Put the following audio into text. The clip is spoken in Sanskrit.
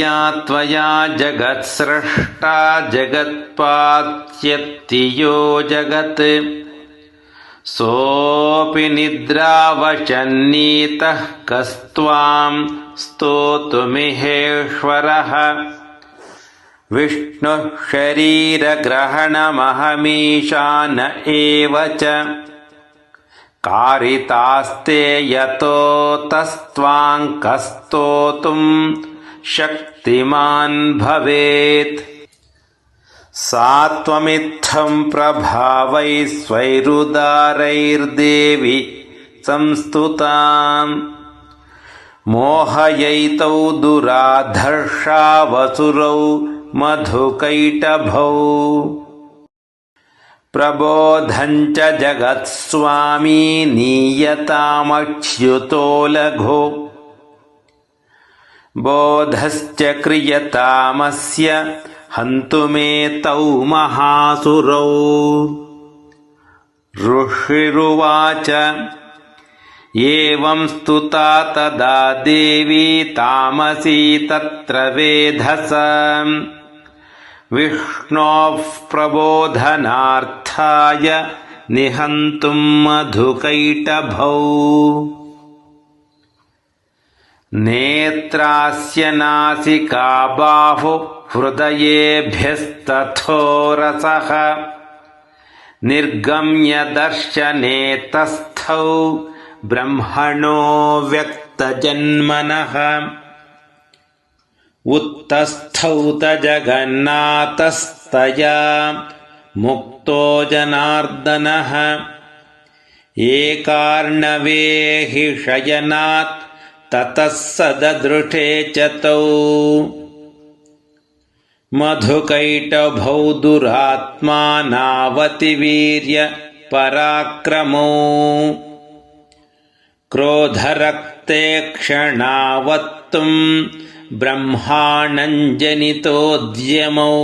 या त्वया जगत्स्रष्टा जगत्पात्यत्तियो जगत्। सोऽपि निद्रावशन्नीतः कस्त्वां स्तोतुमिहेश्वरः। विष्णुः शरीरग्रहणमहमीशान एव च। कारितास्ते यतोतस्त्वाङ्कस्तोतुम् शक्तिमान् भवेत्। सा त्वमित्थम् प्रभावैः स्वैरुदारैर्देवि संस्तुताम् मोहयैतौ दुराधर्षावसुरौ मधुकैटभौ। प्रबोधम् च जगत्स्वामी नीयतामच्युतो लघु बोधश्च क्रियतामस्य हन्तुमेतौ महासुरौ। ऋषिरुवाच एवं स्तुता तदा देवी तामसी तत्र वेधस। विष्णोः प्रबोधनार्थाय निहन्तुम् मधुकैटभौ नेत्रास्य नासिका बाहु हृदयेभ्यस्तथोरसः निर्गम्य दर्शने तस्थौ ब्रह्मणो व्यक्तजन्मनः। उत्तस्थौ त जगन्नाथस्तया मुक्तो जनार्दनः। एकार्णवे हि शयनात् ततः स ददृढे च तौ मधुकैटभौ दुरात्मानावतिवीर्य पराक्रमौ। क्रोधरक्ते क्षणावत्तुम् ब्रह्माणम् जनितोद्यमौ